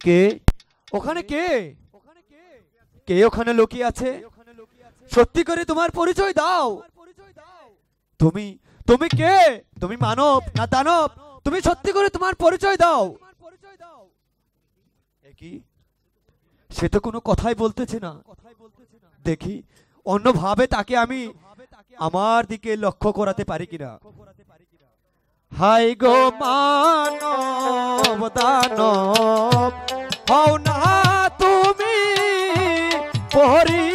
কে? ওখানে কে? কে ওখানে লুকিয়ে আছে? সত্যি করে তোমার পরিচয় দাও। তুমি তুমি কে? তুমি মানব না দানব? তুমি সত্যি করে তোমার পরিচয় দাও। কি? সে তো কোনো কথাই বলতেছে না। দেখি, অন্যভাবে তাকে আমি আমার দিকে লক্ষ্য করাতে পারি কিনা? হাই গো মানব দানব হও না তুমি পরিচয়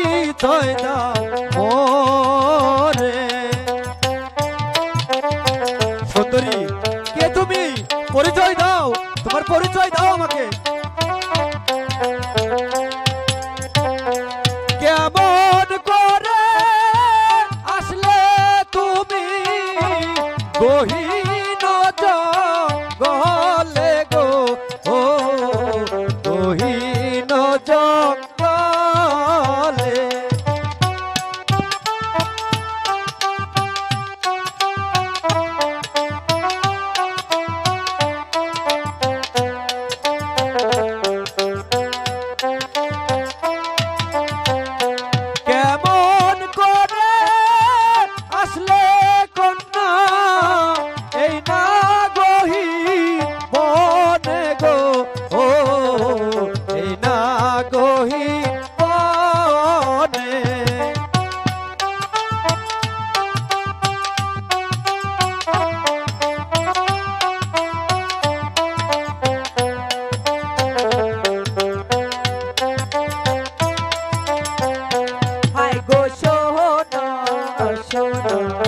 পরিচয় সুন্দরী কে তুমি? পরিচয় দাও তোমার পরিচয় দাও আমাকে। কেমন করে আসলে তুমি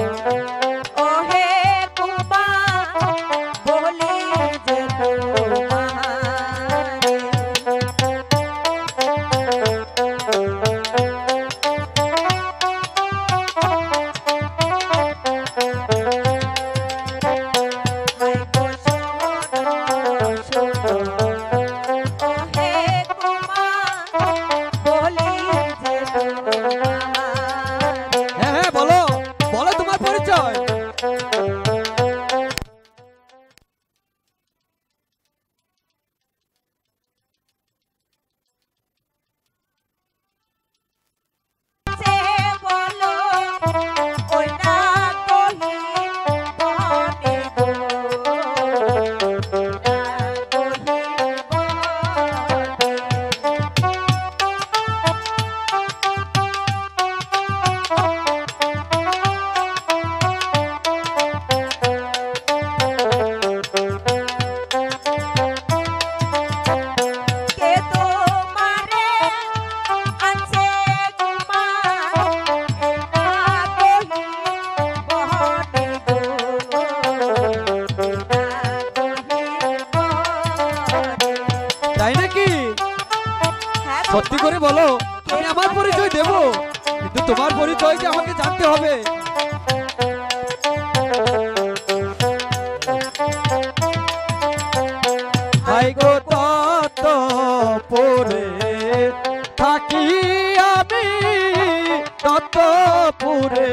শোনো সত্যি করে বলো, আমি আমার পরিচয় দেব। কিন্তু তোমার পরিচয় যে আমাকে জানতে হবে? পরে থাকি আমি, তত পুরে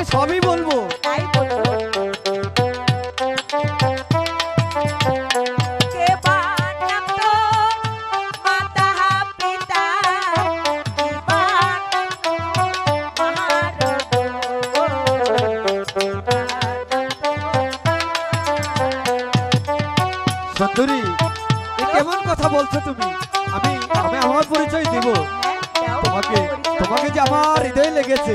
তোমাকে সবই বলব। তাই কেমন কথা বলছো তুমি? আমি আমি আমার পরিচয় দিব। তোমাকে তোমাকে যে আমার হৃদয় লেগেছে।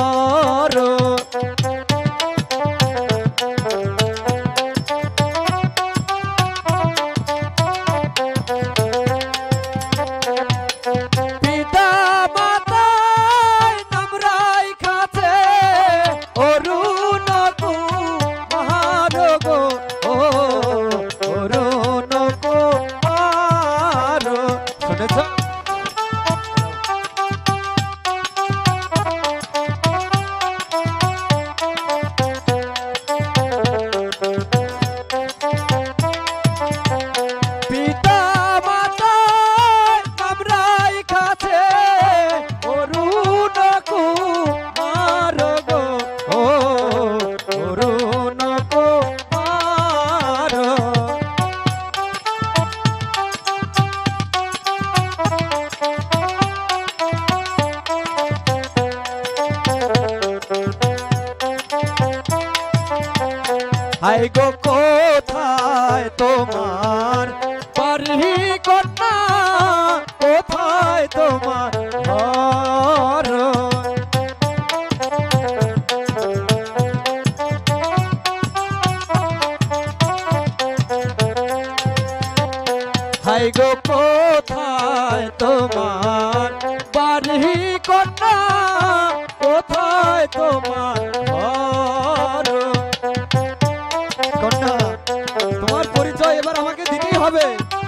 হাই গো, কোথায় তোমার? পারহি কন্যা, কোথায় তোমার ঘর? হাই গো, কোথায় তোমার? পারহি কন্যা, কোথায় তোমার porra, velho!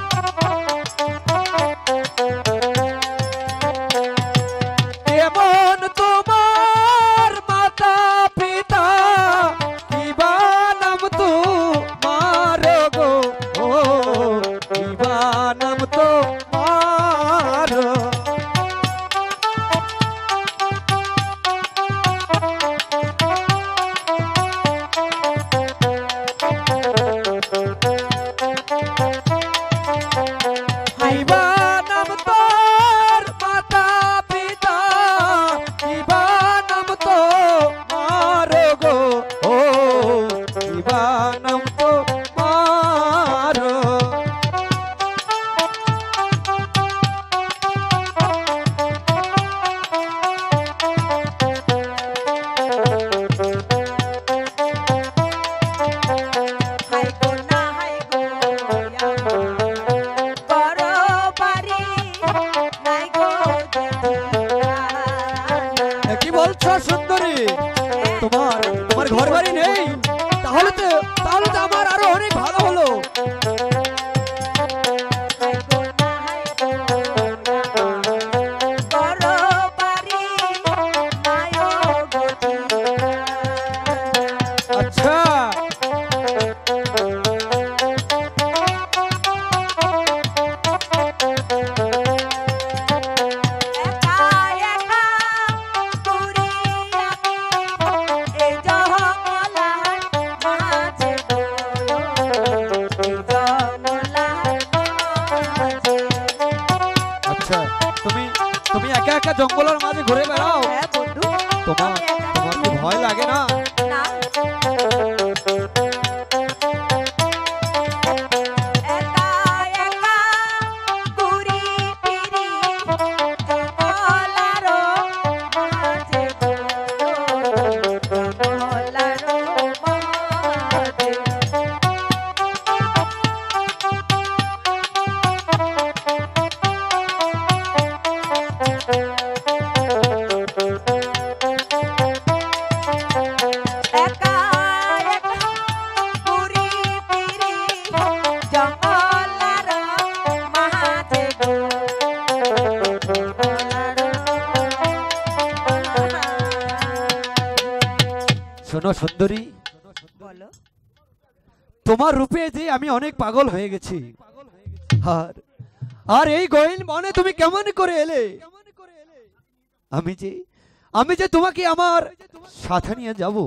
শোনো সুন্দরী। তোমার রূপে যে আমি অনেক পাগল হয়ে গেছি। আর আর এই গহীন মনে তুমি কেমন করে এলে? আমি যে আমি যে তোমাকে আমার সাথে নিয়ে যাব।